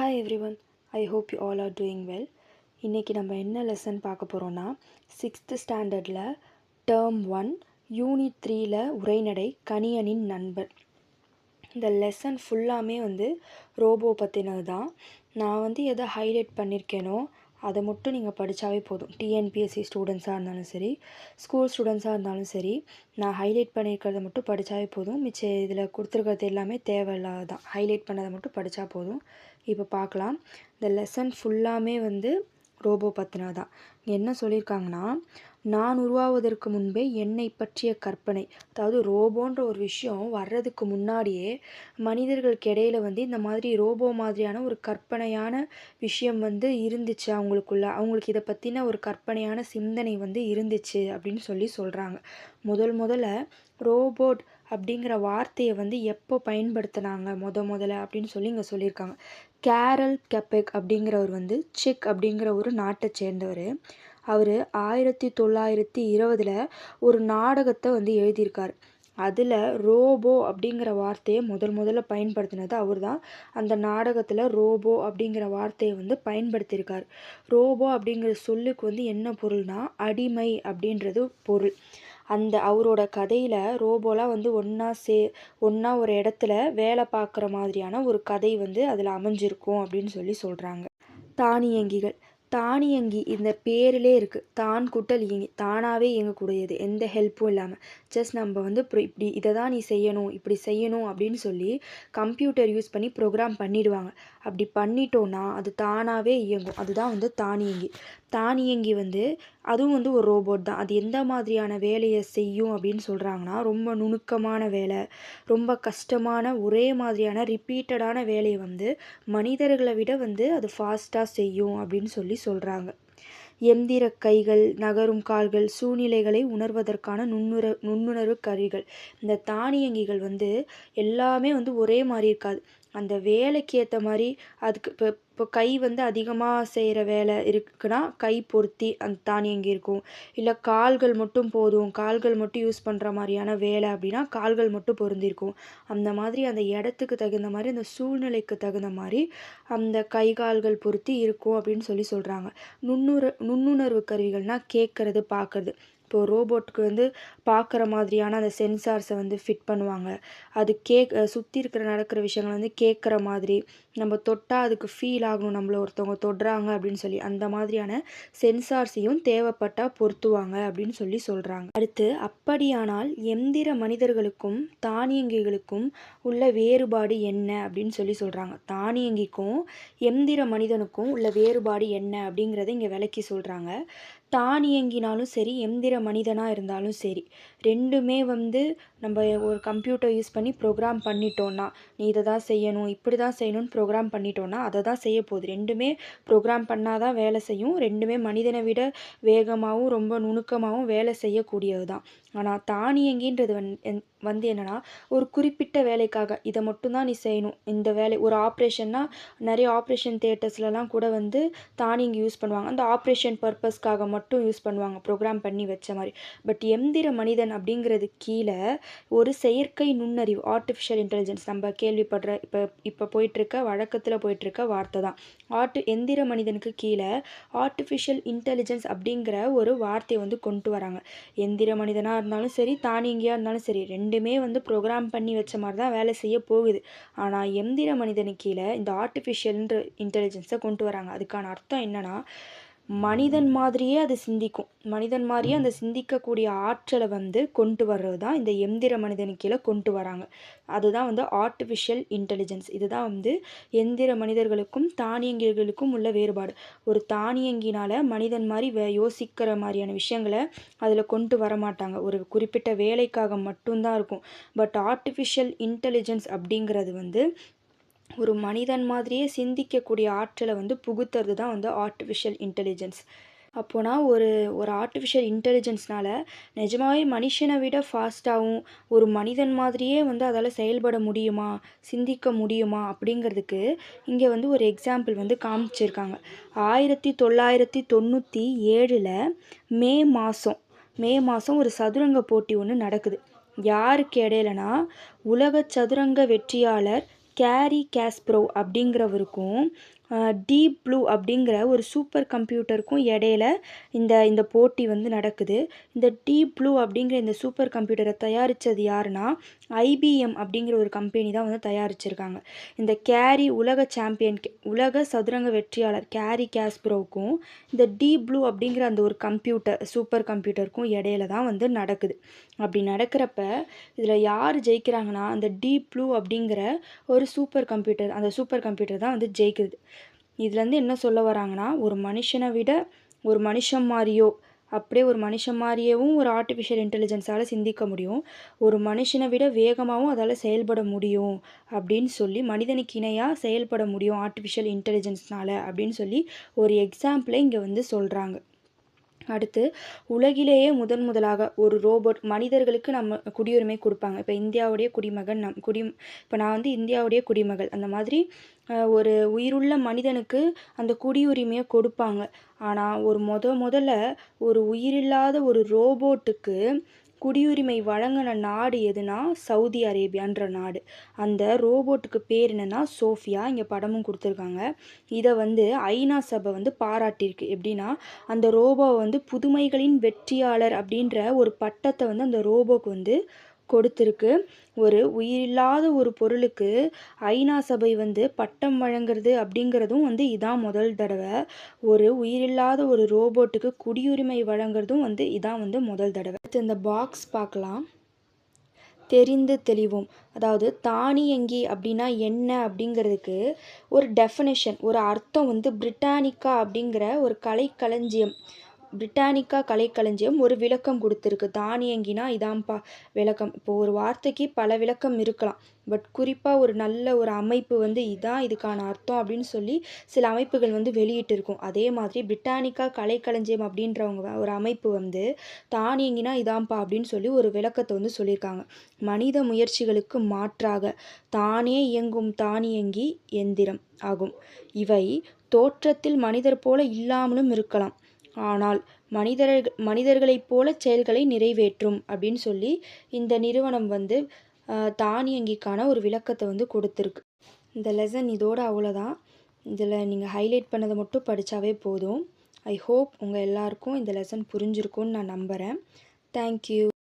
Hi everyone I hope you all are doing well இன்றைக்கி நம்ம என்ன லெசன் பார்க்க போகிறோன்னா சிக்ஸ்த்து ஸ்டாண்டர்டில் டேர்ம் ஒன் யூனிட் த்ரீயில் உரைநடை கணியனின் நண்பன் இந்த லெசன் ஃபுல்லாமே வந்து ரோபோ பற்றினது தான் நான் வந்து எதை ஹைலைட் பண்ணியிருக்கேனோ அதை மட்டும் நீங்கள் படித்தாவே போதும். டிஎன்பிஎஸ்சி ஸ்டூடெண்ட்ஸாக இருந்தாலும் சரி ஸ்கூல் ஸ்டூடெண்ட்ஸாக இருந்தாலும் சரி நான் ஹைலைட் பண்ணியிருக்கிறத மட்டும் படித்தாவே போதும். மிச்சம் இதில் கொடுத்துருக்கிறது எல்லாமே தேவையில்லாதான் ஹைலைட் பண்ணதை மட்டும் படித்தா போதும். இப்போ பார்க்கலாம் இந்த லெசன் ஃபுல்லாமே வந்து ரோபோ பத்தினா தான் என்ன சொல்லியிருக்காங்கன்னா நான் உருவாவதற்கு முன்பே என்னை பற்றிய கற்பனை அதாவது ரோபோன்ற ஒரு விஷயம் வர்றதுக்கு முன்னாடியே மனிதர்களுக்கு இடையில வந்து இந்த மாதிரி ரோபோ மாதிரியான ஒரு கற்பனையான விஷயம் வந்து இருந்துச்சு அவங்களுக்குள்ள. அவங்களுக்கு இதை பற்றின ஒரு கற்பனையான சிந்தனை வந்து இருந்துச்சு அப்படின்னு சொல்லி சொல்கிறாங்க முதல் முதல்ல ரோபோட் அப்படிங்கிற வார்த்தையை வந்து எப்போ பயன்படுத்தினாங்க முத முதல்ல அப்படின்னு சொல்லி இங்கே சொல்லியிருக்காங்க. கேரல் கெப்பெக் அப்படிங்கிறவர் வந்து செக் அப்படிங்கிற ஒரு நாட்டை சேர்ந்தவர். அவர் ஆயிரத்தி தொள்ளாயிரத்தி இருபதில் ஒரு நாடகத்தை வந்து எழுதியிருக்கார். அதில் ரோபோ அப்படிங்கிற வார்த்தையை முதல் முதல்ல பயன்படுத்தினது அவர் தான் அந்த நாடகத்தில் ரோபோ அப்படிங்கிற வார்த்தையை வந்து பயன்படுத்தியிருக்கார். ரோபோ அப்படிங்கிற சொல்லுக்கு வந்து என்ன பொருள்னா அடிமை அப்படின்றது பொருள். அந்த அவரோட கதையில் ரோபோலாம் வந்து ஒன்றா சே ஒன்றா ஒரு இடத்துல வேலை பார்க்குற மாதிரியான ஒரு கதை வந்து அதில் அமைஞ்சிருக்கும் அப்படின்னு சொல்லி சொல்கிறாங்க தானியங்கிகள். தானியங்கி இந்த பேரிலே இருக்குது தான் குட்டல் இயங்கி தானாகவே இயங்கக்கூடியது. எந்த ஹெல்ப்பும் இல்லாமல் ஜஸ்ட் நம்ம வந்து இப்போ இப்படி இதை தான் நீ செய்யணும் இப்படி செய்யணும் அப்படின்னு சொல்லி கம்ப்யூட்டர் யூஸ் பண்ணி ப்ரோக்ராம் பண்ணிடுவாங்க. அப்படி பண்ணிட்டோன்னா அது தானாகவே இயங்கும். அதுதான் வந்து தானியங்கி. தானியங்கி வந்து அதுவும் வந்து ஒரு ரோபோட் தான். அது எந்த மாதிரியான வேலையை செய்யும் அப்படின்னு சொல்கிறாங்கன்னா ரொம்ப நுணுக்கமான வேலை ரொம்ப கஷ்டமான ஒரே மாதிரியான ரிப்பீட்டடான வேலையை வந்து மனிதர்களை விட வந்து அது ஃபாஸ்ட்டாக செய்யும் அப்படின்னு சொல்லி சொல்கிறாங்க எந்திர கைகள் நகரும் கால்கள் சூழ்நிலைகளை உணர்வதற்கான நுண்ணுற நுண்ணுணர்வு கருவிகள். இந்த தானியங்கிகள் வந்து எல்லாமே வந்து ஒரே மாதிரி இருக்காது. அந்த வேலைக்கு ஏற்ற மாதிரி அதுக்கு இப்போ இப்போ கை வந்து அதிகமாக செய்கிற வேலை இருக்குன்னா கை பொருத்தி அந்த தானியங்கி இருக்கும். இல்லை கால்கள் மட்டும் போதும் கால்கள் மட்டும் யூஸ் பண்ணுற மாதிரியான வேலை அப்படின்னா கால்கள் மட்டும் பொருந்திருக்கும். அந்த மாதிரி அந்த இடத்துக்கு தகுந்த மாதிரி அந்த சூழ்நிலைக்கு தகுந்த மாதிரி அந்த கை கால்கள் பொருத்தி இருக்கும் அப்படின்னு சொல்லி சொல்கிறாங்க நுண்ணுற நுண்ணுணர்வு கருவிகள்னால் கேட்குறது பார்க்குறது இப்போது ரோபோட்டுக்கு வந்து பார்க்குற மாதிரியான அந்த சென்சார்ஸை வந்து ஃபிட் பண்ணுவாங்க. அது கேக் சுற்றி இருக்கிற நடக்கிற விஷயங்களை வந்து கேட்குற மாதிரி நம்ம தொட்டால் அதுக்கு ஃபீல் ஆகணும் நம்மளை ஒருத்தவங்க தொடுறாங்க அப்படின்னு சொல்லி அந்த மாதிரியான சென்சார்ஸையும் தேவைப்பட்டால் பொருத்துவாங்க அப்படின்னு சொல்லி சொல்கிறாங்க அடுத்து அப்படியானால் எந்திர மனிதர்களுக்கும் தானியங்கிகளுக்கும் உள்ள வேறுபாடு என்ன அப்படின்னு சொல்லி சொல்கிறாங்க தானியங்கிக்கும் எந்திர மனிதனுக்கும் உள்ள வேறுபாடு என்ன அப்படிங்கிறத இங்கே விளக்கி சொல்கிறாங்க தானியங்கினாலும் சரி எந்திர மனிதனாக இருந்தாலும் சரி ரெண்டுமே வந்து நம்ம ஒரு கம்ப்யூட்டர் யூஸ் பண்ணி ப்ரோக்ராம் பண்ணிட்டோன்னா நீ இதை தான் செய்யணும் இப்படி தான் செய்யணும்னு ப்ரோக்ராம் பண்ணிட்டோன்னா அதை தான் செய்ய போகுது. ரெண்டுமே ப்ரோக்ராம் பண்ணால் தான் வேலை செய்யும். ரெண்டுமே மனிதனை விட வேகமாகவும் ரொம்ப நுணுக்கமாகவும் வேலை செய்யக்கூடியது தான் ஆனால் தானியங்கின்றது வந் வந்து என்னென்னா ஒரு குறிப்பிட்ட வேலைக்காக இதை மட்டும்தான் நீ செய்யணும். இந்த வேலை ஒரு ஆப்ரேஷன்னா நிறைய ஆப்ரேஷன் தேட்டர்ஸ்லலாம் கூட வந்து தானியங்கி யூஸ் பண்ணுவாங்க. அந்த ஆப்ரேஷன் பர்பஸ்க்காக மட்டும் யூஸ் பண்ணுவாங்க ப்ரோக்ராம் பண்ணி வச்ச மாதிரி. பட் எந்திர மனிதன் அப்படிங்கிறது கீழே ஒரு செயற்கை நுண்ணறிவு ஆர்டிஃபிஷியல் இன்டெலிஜென்ஸ் நம்ம கேள்விப்படுற இப்போ இப்போ போயிட்டுருக்க வழக்கத்தில் போயிட்டுருக்க வார்த்தை தான். ஆர்ட் எந்திர மனிதனுக்கு கீழே ஆர்டிஃபிஷியல் இன்டெலிஜென்ஸ் அப்படிங்கிற ஒரு வார்த்தையை வந்து கொண்டு வராங்க. எந்திர மனிதனாக இருந்தாலும் சரி தானியங்கியாக இருந்தாலும் சரி ரெண்டுமே வந்து ப்ரோக்ராம் பண்ணி வச்ச மாதிரி தான் வேலை செய்ய போகுது. ஆனால் எந்திர மனிதனுக்கு கீழே இந்த ஆர்டிஃபிஷியல்ன்ற இன்டெலிஜென்ஸை கொண்டு வராங்க. அதுக்கான அர்த்தம் என்னென்னா மனிதன் மாதிரியே அது சிந்திக்கும். மனிதன் மாதிரியே அந்த சிந்திக்கக்கூடிய ஆற்றலை வந்து கொண்டு வர்றது தான் இந்த எந்திர மனிதனுக்கு கீழே கொண்டு வராங்க. அதுதான் வந்து ஆர்டிஃபிஷியல் இன்டெலிஜென்ஸ் இதுதான் வந்து எந்திர மனிதர்களுக்கும் தானியங்கிகளுக்கும் உள்ள வேறுபாடு. ஒரு தானியங்கினால் மனிதன் மாதிரி வே யோசிக்கிற மாதிரியான விஷயங்களை அதில் கொண்டு வர மாட்டாங்க. ஒரு குறிப்பிட்ட வேலைக்காக மட்டும்தான் இருக்கும். பட் ஆர்டிஃபிஷியல் இன்டெலிஜென்ஸ் அப்படிங்கிறது வந்து ஒரு மனிதன் மாதிரியே சிந்திக்கக்கூடிய ஆற்றலை வந்து புகுத்துறது தான் வந்து ஆர்டிஃபிஷியல் இன்டெலிஜென்ஸ் அப்போனா ஒரு ஒரு ஆர்டிஃபிஷியல் இன்டெலிஜென்ஸ்னால் நிஜமாவே மனுஷனை விட ஃபாஸ்ட்டாகவும் ஒரு மனிதன் மாதிரியே வந்து அதால் செயல்பட முடியுமா சிந்திக்க முடியுமா அப்படிங்கிறதுக்கு இங்கே வந்து ஒரு எக்ஸாம்பிள் வந்து காமிச்சிருக்காங்க. ஆயிரத்தி தொள்ளாயிரத்தி தொண்ணூற்றி ஏழில் மே மாதம் மே மாதம் ஒரு சதுரங்க போட்டி ஒன்று நடக்குது. யாருக்கு இடையிலனா உலக சதுரங்க வெற்றியாளர் கேரி கேஸ்ப்ரோ அப்படிங்கிறவருக்கும் டீப் ப்ளூ அப்படிங்கிற ஒரு சூப்பர் கம்ப்யூட்டருக்கும் இடையில இந்த இந்த போட்டி வந்து நடக்குது. இந்த டீப் ப்ளூ அப்படிங்கிற இந்த சூப்பர் கம்ப்யூட்டரை தயாரித்தது யாருன்னா ஐபிஎம் அப்படிங்கிற ஒரு கம்பெனி தான் வந்து தயாரிச்சிருக்காங்க. இந்த கேரி உலக சாம்பியன் உலக சதுரங்க வெற்றியாளர் கேரி கேஸ்ப்ரோவுக்கும் இந்த டீப் ப்ளூ அப்படிங்கிற அந்த ஒரு கம்ப்யூட்டர் சூப்பர் கம்ப்யூட்டருக்கும் இடையில தான் வந்து நடக்குது. அப்படி நடக்கிறப்ப இதில் யார் ஜெயிக்கிறாங்கன்னா அந்த டீப் ப்ளூ அப்படிங்கிற ஒரு சூப்பர் கம்ப்யூட்டர் அந்த சூப்பர் கம்ப்யூட்டர் தான் வந்து ஜெயிக்குது. இதுலேருந்து என்ன சொல்ல வராங்கன்னா ஒரு மனுஷனை விட ஒரு மனுஷன் மாதிரியோ அப்படியே ஒரு மனுஷன் மாதிரியேவும் ஒரு ஆர்டிஃபிஷியல் இன்டெலிஜென்ஸால் சிந்திக்க முடியும். ஒரு மனுஷனை விட வேகமாகவும் அதால் செயல்பட முடியும் அப்படின்னு சொல்லி மனிதனுக்கு இணையாக செயல்பட முடியும் ஆர்டிஃபிஷியல் இன்டெலிஜென்ஸ்னால் அப்படின்னு சொல்லி ஒரு எக்ஸாம்பிளை இங்கே வந்து சொல்கிறாங்க அடுத்து உலகிலேயே முதன் முதலாக ஒரு ரோபோட் மனிதர்களுக்கு நம்ம குடியுரிமை கொடுப்பாங்க. இப்போ இந்தியாவுடைய குடிமகன் நம் குடி இப்போ நான் வந்து இந்தியாவுடைய குடிமகள். அந்த மாதிரி ஒரு உயிருள்ள மனிதனுக்கு அந்த குடியுரிமையை கொடுப்பாங்க. ஆனால் ஒரு முத முதல்ல ஒரு உயிரில்லாத ஒரு ரோபோட்டுக்கு குடியுரிமை வழங்கின நாடு எதுனா சவுதி அரேபியான்ற நாடு. அந்த ரோபோட்டுக்கு பேர் என்னென்னா சோஃபியா. இங்கே படமும் கொடுத்துருக்காங்க. இதை வந்து ஐநா சபை வந்து பாராட்டியிருக்கு. எப்படின்னா அந்த ரோபோவை வந்து புதுமைகளின் வெற்றியாளர் அப்படின்ற ஒரு பட்டத்தை வந்து அந்த ரோபோக்கு வந்து கொடுத்துருக்கு. ஒரு உயிரில்லாத ஒரு பொருளுக்கு ஐநா சபை வந்து பட்டம் வழங்குறது அப்படிங்கிறதும் வந்து இதான் முதல் தடவை. ஒரு உயிரில்லாத ஒரு ரோபோட்டுக்கு குடியுரிமை வழங்குறதும் வந்து இதான் வந்து முதல் தடவை. அடுத்து இந்த பாக்ஸ் பார்க்கலாம். தெரிந்து தெளிவோம். அதாவது தானியங்கி அப்படின்னா என்ன அப்படிங்கிறதுக்கு ஒரு டெஃபனேஷன் ஒரு அர்த்தம் வந்து பிரிட்டானிக்கா அப்படிங்கிற ஒரு கலைக்களஞ்சியம். பிரிட்டானிக்கா கலைக்களஞ்சியம் ஒரு விளக்கம் கொடுத்துருக்கு. தானியங்கினா இதான்ப்பா விளக்கம். இப்போ ஒரு வார்த்தைக்கு பல விளக்கம் இருக்கலாம். பட் குறிப்பாக ஒரு நல்ல ஒரு அமைப்பு வந்து இதான் இதுக்கான அர்த்தம் அப்படின்னு சொல்லி சில அமைப்புகள் வந்து வெளியிட்டு இருக்கும் அதே மாதிரி பிரிட்டானிக்கா கலைக்களஞ்சியம் அப்படின்றவங்க ஒரு அமைப்பு வந்து தானியங்கினா இதான்ப்பா அப்படின்னு சொல்லி ஒரு விளக்கத்தை வந்து சொல்லியிருக்காங்க. மனித முயற்சிகளுக்கு மாற்றாக தானே இயங்கும் தானியங்கி எந்திரம் ஆகும். இவை தோற்றத்தில் மனிதர் போல இல்லாமலும் இருக்கலாம். ஆனால் மனிதர்கள் மனிதர்களைப் போல செயல்களை நிறைவேற்றும் அப்படின்னு சொல்லி இந்த நிறுவனம் வந்து தானியங்கிக்கான ஒரு விளக்கத்தை வந்து கொடுத்துருக்கு. இந்த லெசன் இதோடு அவ்வளோதான். இதில் நீங்கள் ஹைலைட் பண்ணதை மட்டும் படித்தாவே போதும். ஐ ஹோப் உங்கள் எல்லாருக்கும் இந்த லெசன் புரிஞ்சிருக்கும்னு நான் நம்புகிறேன் தேங்க்யூ.